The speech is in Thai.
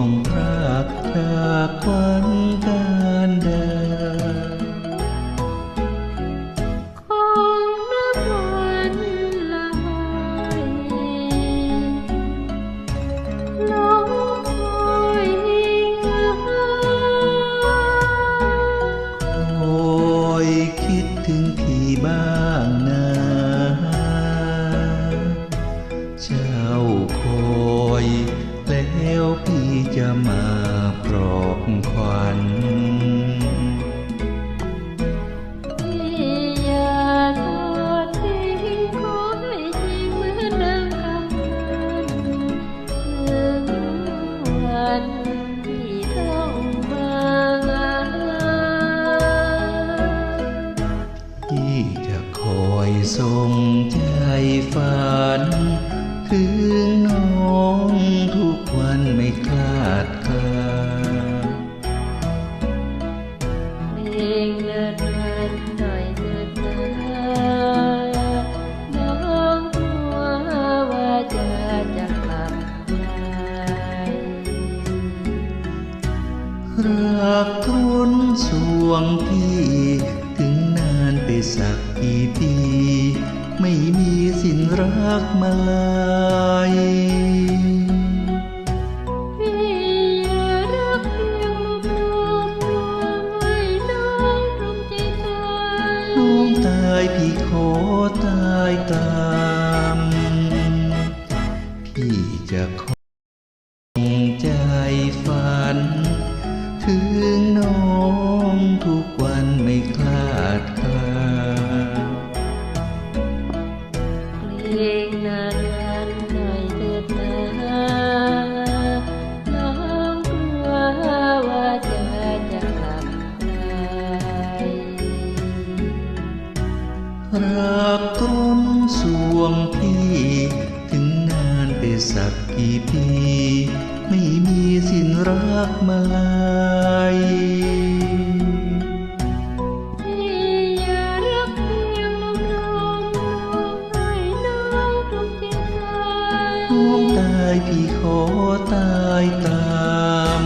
องพรากจากไป ปลอบขวัญพี่ย่าทอดทิ้งขอให้จริงเหมือนดังคำนั้นถึงวันที่ต้องมาที่จะคอยส่งใจฝันถึง เพลงเลิศมันหน่อยเถิดนะน้องกลัวว่าจะจะกลับไปรักทนสวงพี่ถึงนานไปสักกี่ปี ไม่มีสินรักมาลายายพี่ขอตายตาม พี่จะคงใจฝัน ถึงน้องทุกวันไม่คลาดคลาเพลงนั้น รักทนสวงพี่ถึงนานไปสักกี่ปี ไม่มีสิ้นรักมาลายพี่อย่ารักเพียงลำลองให้น้องตรงใจตายน้องตายพี่ขอตายตาม